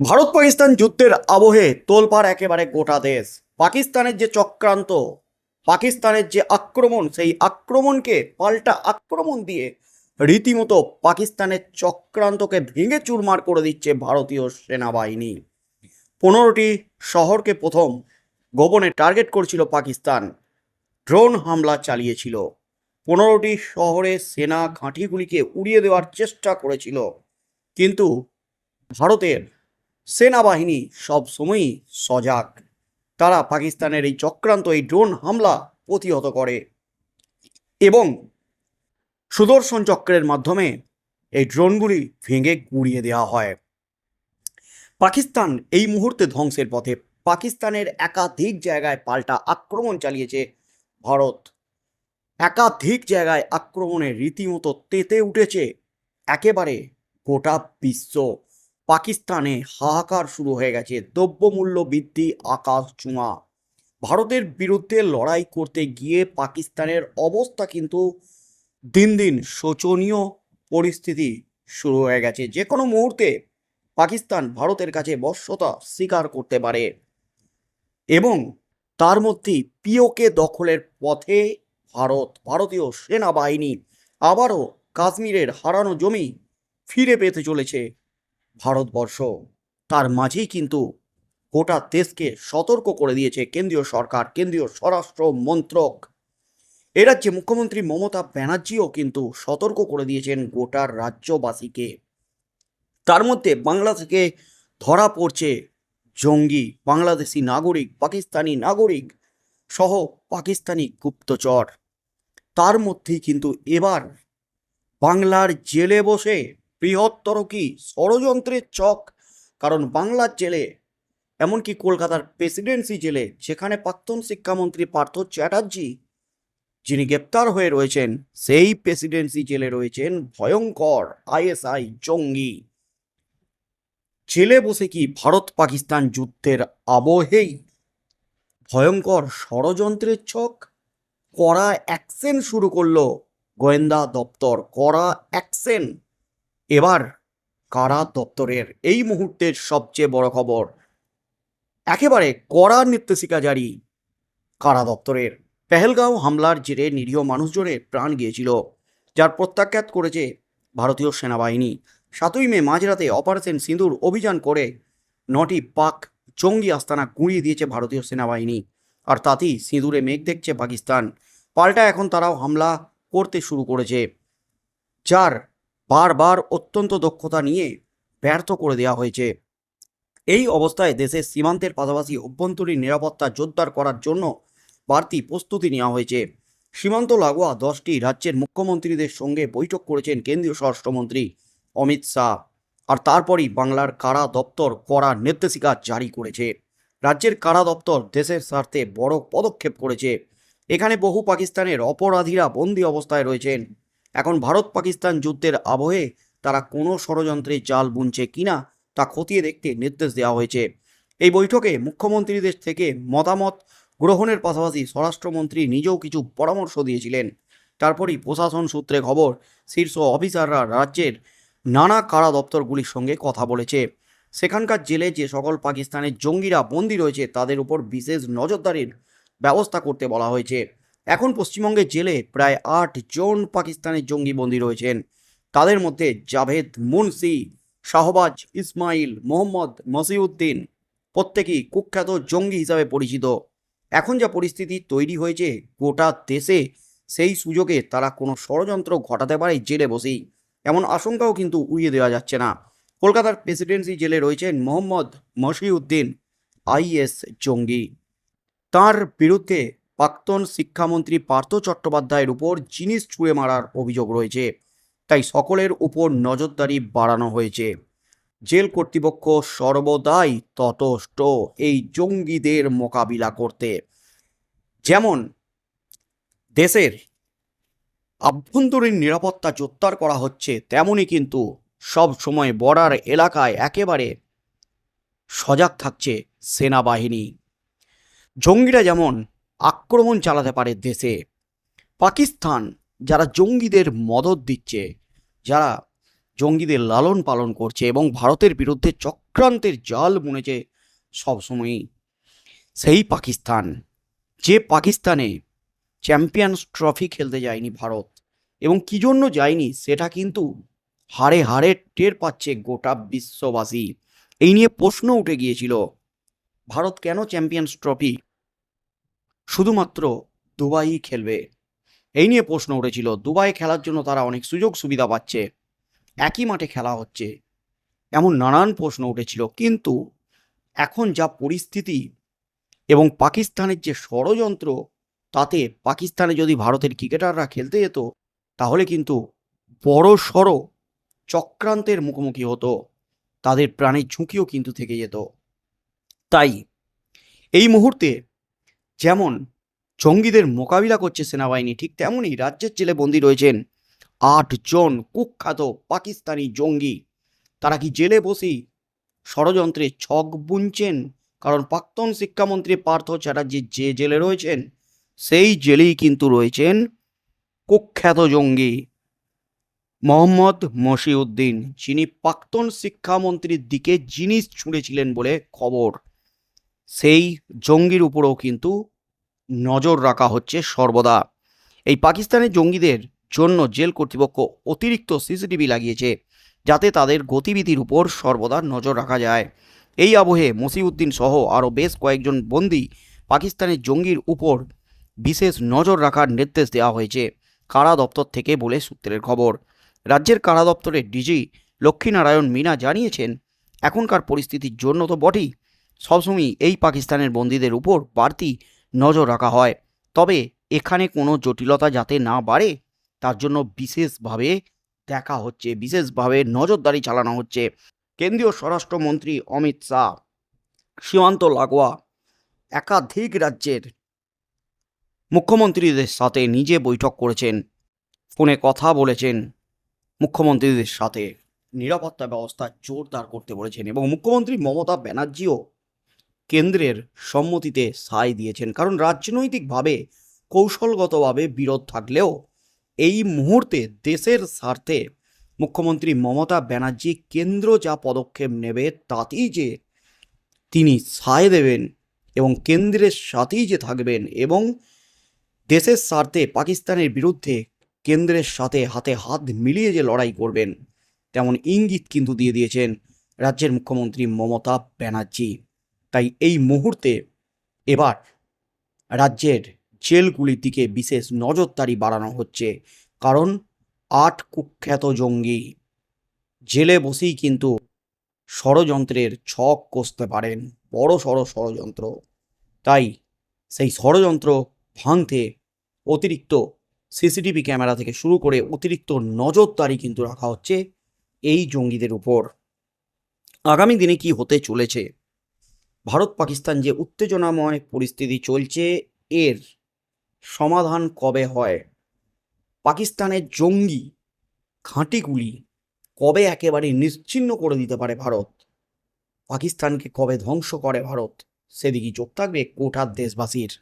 ভারত পাকিস্তান যুদ্ধের আবহে তোলপাড় একেবারে গোটা দেশ। পাকিস্তানের যে চক্রান্ত, পাকিস্তানের যে আক্রমণ, সেই আক্রমণকে পাল্টা আক্রমণ দিয়ে রীতিমতো পাকিস্তানের চক্রান্তকে ভেঙে চুরমার করে দিচ্ছে ভারতীয় সেনাবাহিনী। পনেরোটি শহরকে প্রথম গোপনে টার্গেট করছিল পাকিস্তান। ড্রোন হামলা চালিয়েছিল। পনেরোটি শহরে সেনা ঘাঁটিগুলিকে উড়িয়ে দেওয়ার চেষ্টা করেছিল। কিন্তু ভারতের সেনাবাহিনী সব সময়ই সজাগ। তারা পাকিস্তানের এই চক্রান্ত, এই ড্রোন হামলা প্রতিহত করে এবং সুদর্শন চক্রের মাধ্যমে এই ড্রোনগুলি ভেঙে গুড়িয়ে দেওয়া হয়। পাকিস্তান এই মুহূর্তে ধ্বংসের পথে। পাকিস্তানের একাধিক জায়গায় পাল্টা আক্রমণ চালিয়েছে ভারত। একাধিক জায়গায় আক্রমণে রীতিমতো তেতে উঠেছে একেবারে গোটা বিশ্ব। পাকিস্তানে হাহাকার শুরু হয়ে গেছে। দ্রব্যমূল্য বৃদ্ধি, আকাশ ছোঁয়া। ভারতের বিরুদ্ধে লড়াই করতে গিয়ে পাকিস্তানের অবস্থা কিন্তু দিন দিন শোচনীয় পরিস্থিতি শুরু হয়ে গেছে। যে কোনো মুহূর্তে পাকিস্তান ভারতের কাছে বশ্যতা স্বীকার করতে পারে এবং তার মধ্যেই পিওকে দখলের পথে ভারত, ভারতীয় সেনাবাহিনী আবারও কাশ্মীরের হারানো জমি ফিরে পেতে চলেছে। ভারতবর্ষ। তার মাঝেই কিন্তু গোটা দেশকে সতর্ক করে দিয়েছে কেন্দ্রীয় সরকার, কেন্দ্রীয় স্বরাষ্ট্র মন্ত্রক। এ রাজ্যে মুখ্যমন্ত্রী মমতা ব্যানার্জিও কিন্তু সতর্ক করে দিয়েছেন গোটা রাজ্যবাসীকে। তার মধ্যে বাংলা থেকে ধরা পড়ছে জঙ্গি, বাংলাদেশি নাগরিক, পাকিস্তানি নাগরিক সহ পাকিস্তানি গুপ্তচর। তার মধ্যেই কিন্তু এবার বাংলার জেলে বসে বৃহত্তর কি ষড়যন্ত্রের চক। কারণ বাংলার জেলে, এমনকি কলকাতার প্রেসিডেন্সি জেলে, যেখানে প্রাক্তন শিক্ষামন্ত্রী পার্থ চ্যাটার্জি, যিনি গ্রেপ্তার হয়ে রয়েছেন, সেই প্রেসিডেন্সি জেলে রয়েছেন ভয়ঙ্কর আইএসআই জঙ্গি। জেলে বসে কি ভারত পাকিস্তান যুদ্ধের আবহেই ভয়ঙ্কর ষড়যন্ত্রের ছক কড়া অ্যাকশন শুরু করল গোয়েন্দা দপ্তর। কড়া অ্যাকশন এবার কারা দপ্তরের? এই মুহূর্তের সবচেয়ে বড় খবর, একেবারে কড়া নির্দেশিকা জারি কারা দপ্তরের। পেহেলগাঁও হামলার জেরে নিরীহ মানুষজনের প্রাণ গিয়েছিল, যার প্রত্যাখ্যাত করেছে ভারতীয় সেনাবাহিনী। সাতই মে মাঝরাতে অপারেশন সিঁদুর অভিযান করে নটি পাক জঙ্গি আস্তানা গুঁড়িয়ে দিয়েছে ভারতীয় সেনাবাহিনী, আর তাতেই সিঁদুরে মেঘ দেখছে পাকিস্তান। পাল্টা এখন তারাও হামলা করতে শুরু করেছে, যার বারবার অত্যন্ত দক্ষতা নিয়ে ব্যর্থ করে দেওয়া হয়েছে। এই অবস্থায় দেশের সীমান্তের পাশাপাশি অভ্যন্তরীণ নিরাপত্তা জোরদার করার জন্য বাড়তি প্রস্তুতি নেওয়া হয়েছে। সীমান্ত লাগোয়া দশটি রাজ্যের মুখ্যমন্ত্রীদের সঙ্গে বৈঠক করেছেন কেন্দ্রীয় স্বরাষ্ট্রমন্ত্রী অমিত শাহ। আর তারপরই বাংলার কারা দপ্তর কড়া নির্দেশিকা জারি করেছে। রাজ্যের কারা দপ্তর দেশের স্বার্থে বড় পদক্ষেপ করেছে। এখানে বহু পাকিস্তানের অপরাধীরা বন্দি অবস্থায় রয়েছেন। এখন ভারত পাকিস্তান যুদ্ধের আবহে তারা কোনো ষড়যন্ত্রে জাল বুনছে কিনা তা খতিয়ে দেখতে নির্দেশ দেওয়া হয়েছে। এই বৈঠকে মুখ্যমন্ত্রীদের থেকে মতামত গ্রহণের পাশাপাশি স্বরাষ্ট্রমন্ত্রী নিজেও কিছু পরামর্শ দিয়েছিলেন। তারপরই প্রশাসন সূত্রে খবর, শীর্ষ অফিসাররা রাজ্যের নানা কারা দপ্তরগুলির সঙ্গে কথা বলেছে। সেখানকার জেলে যে সকল পাকিস্তানের জঙ্গিরা বন্দী রয়েছে তাদের উপর বিশেষ নজরদারির ব্যবস্থা করতে বলা হয়েছে। এখন পশ্চিমবঙ্গের জেলে প্রায় আট জন পাকিস্তানের জঙ্গি বন্দী রয়েছেন। তাদের মধ্যে জাভেদ মুন্সি, শাহবাজ ইসমাইল, মোহাম্মদ মসিউদ্দিন প্রত্যেকেই কুখ্যাত জঙ্গি হিসাবে পরিচিত। এখন যা পরিস্থিতি তৈরি হয়েছে গোটা দেশে, সেই সুযোগে তারা কোনো ষড়যন্ত্র ঘটাতে পারে জেলে বসেই। এমন আশঙ্কাও কিন্তু উড়িয়ে দেওয়া যাচ্ছে না। কলকাতার প্রেসিডেন্সি জেলে রয়েছেন মোহাম্মদ মশিউদ্দিন আইএস জঙ্গি। তার বিরুদ্ধে প্রাক্তন শিক্ষামন্ত্রী পার্থ চট্টোপাধ্যায়ের উপর জিনিস ছুঁড়ে মারার অভিযোগ রয়েছে। তাই সকলের উপর নজরদারি বাড়ানো হয়েছে। জেল কর্তৃপক্ষ সর্বদাই ততষ্ট এই জঙ্গিদের মোকাবিলা করতে। যেমন, দেশের আভ্যন্তরীণ নিরাপত্তা জোরদার করা হচ্ছে তেমনই কিন্তু সব সময় বর্ডার এলাকায় একেবারে সজাগ থাকছে সেনাবাহিনী। জঙ্গিরা যেমন আক্রমণ চালাতে পারে দেশে। পাকিস্তান, যারা জঙ্গিদের মদত দিচ্ছে, যারা জঙ্গিদের লালন পালন করছে এবং ভারতের বিরুদ্ধে চক্রান্তের জাল বুনেছে সবসময়ই, সেই পাকিস্তান। যে পাকিস্তানে চ্যাম্পিয়ন্স ট্রফি খেলতে যায়নি ভারত, এবং কি জন্য যায়নি সেটা কিন্তু হাড়ে হাড়ে টের পাচ্ছে গোটা বিশ্ববাসী। এই নিয়ে প্রশ্ন উঠে গিয়েছিল, ভারত কেন চ্যাম্পিয়ন্স ট্রফি শুধুমাত্র দুবাই খেলবে। এই নিয়ে প্রশ্ন উঠেছিল দুবাই খেলার জন্য তারা অনেক সুযোগ সুবিধা পাচ্ছে, একই মাঠে খেলা হচ্ছে, এমন নানান প্রশ্ন উঠেছিল। কিন্তু এখন যা পরিস্থিতি এবং পাকিস্তানের যে ষড়যন্ত্র, তাতে পাকিস্তানে যদি ভারতের ক্রিকেটাররা খেলতে যেত, তাহলে কিন্তু বড় সড়ো চক্রান্তের মুখোমুখি হতো, তাদের প্রাণের ঝুঁকিও কিন্তু থেকে যেত। তাই এই মুহূর্তে যেমন জঙ্গিদের মোকাবিলা করছে সেনাবাহিনী, ঠিক তেমনই রাজ্যের জেলে বন্দি রয়েছেন আটজন কুখ্যাত পাকিস্তানি জঙ্গি। তারা কি জেলে বসেই ষড়যন্ত্রে ছক বুনছেন? কারণ প্রাক্তন শিক্ষামন্ত্রী পার্থ চ্যাটার্জি যে জেলে রয়েছেন, সেই জেলেই কিন্তু রয়েছেন কুখ্যাত জঙ্গি মোহাম্মদ মশিউদ্দিন। যিনি প্রাক্তন শিক্ষামন্ত্রীর দিকে জিনিস ছুঁড়েছিলেন বলে খবর। সেই জঙ্গির উপরেও কিন্তু নজর রাখা হচ্ছে সর্বদা। এই পাকিস্তানের জঙ্গিদের জন্য জেল কর্তৃপক্ষ অতিরিক্ত সিসিটিভি লাগিয়েছে, যাতে তাদের গতিবিধির উপর সর্বদা নজর রাখা যায়। এই আবহে মসিউদ্দিন সহ আরও বেশ কয়েকজন বন্দী পাকিস্তানের জঙ্গির উপর বিশেষ নজর রাখার নির্দেশ দেওয়া হয়েছে, কারা দপ্তর থেকে বলে সূত্রের খবর। রাজ্যের কারা দপ্তরের ডিজি লক্ষ্মীনারায়ণ মিনা জানিয়েছেন, এখনকার পরিস্থিতির জন্য তো বটেই সবসময়ই এই পাকিস্তানের বন্দীদের উপর বাড়তি নজর রাখা হয়। তবে এখানে কোনো জটিলতা যাতে না বাড়ে, তার জন্য বিশেষভাবে দেখা হচ্ছে, বিশেষভাবে নজরদারি চালানো হচ্ছে। কেন্দ্রীয় স্বরাষ্ট্রমন্ত্রী অমিত শাহ, সীমান্ত লাগোয়া একাধিক রাজ্যের মুখ্যমন্ত্রীদের সাথে নিজে বৈঠক করেছেন, ফোনে কথা বলেছেন, মুখ্যমন্ত্রীদের সাথে নিরাপত্তা ব্যবস্থা জোরদার করতে বলেছেন এবং মুখ্যমন্ত্রী মমতা ব্যানার্জিও কেন্দ্রের সম্মতিতে সায় দিয়েছেন। কারণ রাজনৈতিকভাবে, কৌশলগতভাবে বিরোধ থাকলেও এই মুহূর্তে দেশের স্বার্থে মুখ্যমন্ত্রী মমতা ব্যানার্জি কেন্দ্র যা পদক্ষেপ নেবে তাতেই যে তিনি সায় দেবেন এবং কেন্দ্রের সাথেই যে থাকবেন এবং দেশের স্বার্থে পাকিস্তানের বিরুদ্ধে কেন্দ্রের সাথে হাতে হাত মিলিয়ে যে লড়াই করবেন, তেমন ইঙ্গিত কিন্তু দিয়ে দিয়েছেন রাজ্যের মুখ্যমন্ত্রী মমতা ব্যানার্জি। তাই এই মুহূর্তে এবার রাজ্যের জেলগুলির দিকে বিশেষ নজরদারি বাড়ানো হচ্ছে। কারণ আট কুখ্যাত জঙ্গি জেলে বসেই কিন্তু ষড়যন্ত্রের ছক কষতে পারেন। বড় সড় ষড়যন্ত্র। তাই সেই ষড়যন্ত্র ভাঙতে অতিরিক্ত সিসিটিভি ক্যামেরা থেকে শুরু করে অতিরিক্ত নজরদারি কিন্তু রাখা হচ্ছে এই জঙ্গিদের উপর। আগামী দিনে কি হতে চলেছে ভারত পাকিস্তান যে উত্তেজনাময় পরিস্থিতি চলছে, এর সমাধান কবে হয়? পাকিস্তানের জঙ্গি খাঁটিগুলি কবে একেবারে নিশ্চিন্ন করে দিতে পারে ভারত? পাকিস্তানকে কবে ধ্বংস করে ভারত? সেদিকে চোখ থাকবে কোটার দেশবাসীর।